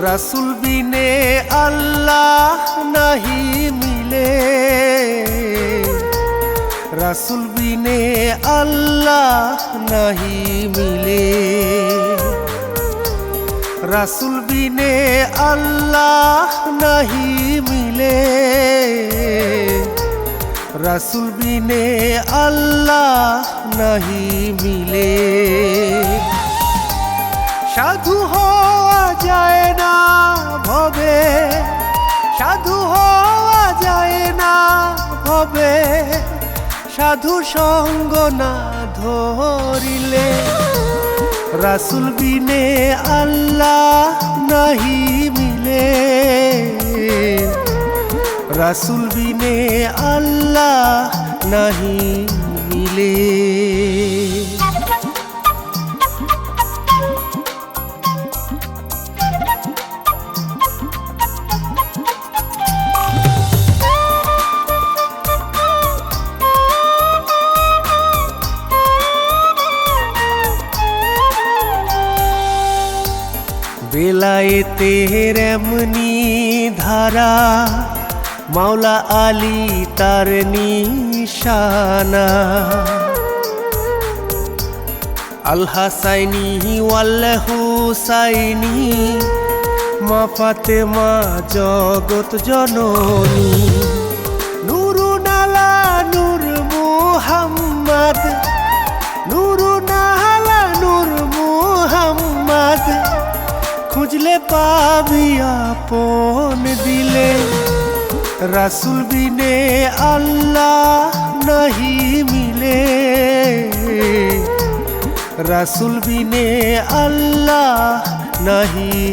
রসুল বিনে আল্লাহ নাহি মিলে রসুল বিনে আল্লাহ নাহি মিলে রসুল বিনে আল্লাহ নাহি মিলে রসুল বিনে আল্লাহ নাহি মিলে সাধু হওয়া যায় না ভবে। সাধু হওয়া যায় না ভবে। সাধু সঙ্গ না ধরিলে রাসুল বিনে আল্লাহ নাহি মিলে। রাসুল বিনে আল্লাহ নাহি মিলে। বেলায়েতের এমনি ধারা, মাওলা আলী তার নিশানা। আল হাসাইনি ওয়াল হুসাইনি মা ফাতেমা জগৎ জননী। নুরু নালা নূর মুহাম্মদ পাবি আপন দিলে। রাসুল বিনে আল্লাহ নাহি মিলে। রাসুল বিনে আল্লাহ নাহি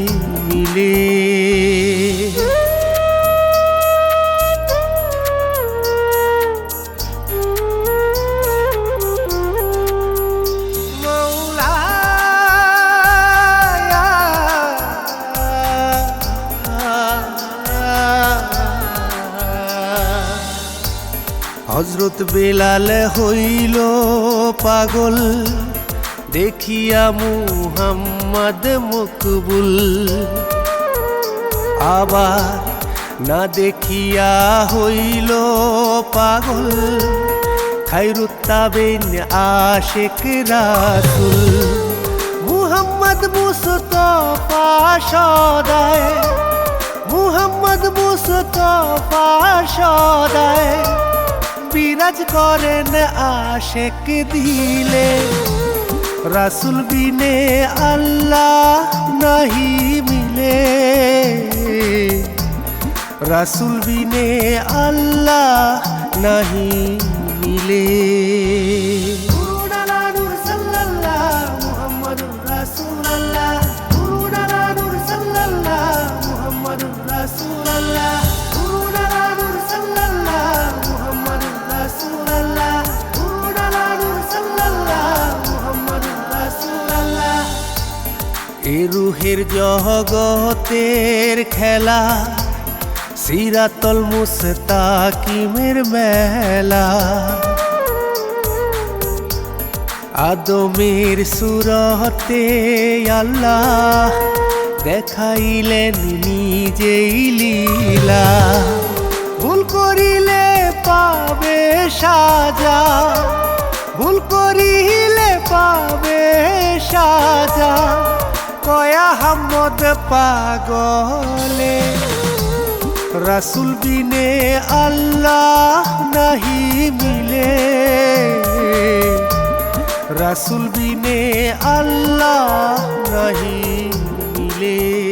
হজরত বেলাল হইল পাগল, দেখিয়া মুহাম্মদ মকবুল। আবার না দেখিয়া হইল পাগল খাইরুত্তাবেন আশেক রাসুল। মুহাম্মদ মুস্তফা সদায় মুহাম্মদ মুস্তফা সদায় বিরাজ করেন আশেক দিলে। রাসুল বিনে আল্লাহ নাহি মিলে। রাসুল বিনে আল্লাহ নাহি মিলে। এ রুহের জগতের খেলা, সিরাতল মুস্তাকিমের মেলা। আদমের সুরতে আল্লাহ দেখাইলেন নিজেই লীলা। ভুল করিলে পাবে সাজা, ভুল করিলে পাবে হাম্মদ পাগলে। রাসুল বিনে আল্লাহ নাহি মিলে। রাসুল বিনে আল্লাহ নাহি মিলে।